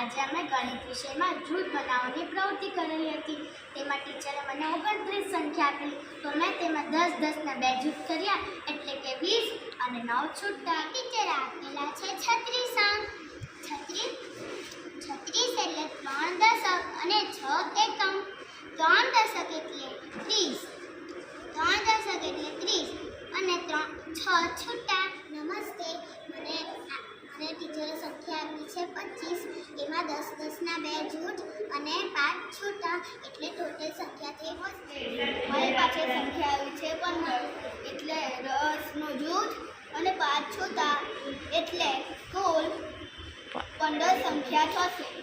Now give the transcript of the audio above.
આજે અમે ગણિત વિષયમાં જૂથ બનાવવાની પ્રવૃત્તિ કરેલી હતી. તેમાં ટીચરે મને ઓગણત્રીસ સંખ્યા આપેલી. તો મેં તેમાં દસ દસના બે જૂથ કર્યા, એટલે કે વીસ અને નવ છૂટતા ટીચરે આપેલા છે છત્રીસ અંક. છત્રીસ છત્રીસ એટલે ત્રણ દશક અને છ એકમ. ત્રણ દશક એટલે ત્રીસ. ત્રણ દશક એટલે ત્રીસ અને ત્રણ, છ છૂટા દસ દસના બે જૂથ અને પાંચ છૂટા એટલે ટોટલ સંખ્યા થઈ મારી પાસે સંખ્યા આવી છે પણ એટલે દસનો જૂથ અને પાંચ છૂટા. એટલે કુલ પંદર સંખ્યા થશે.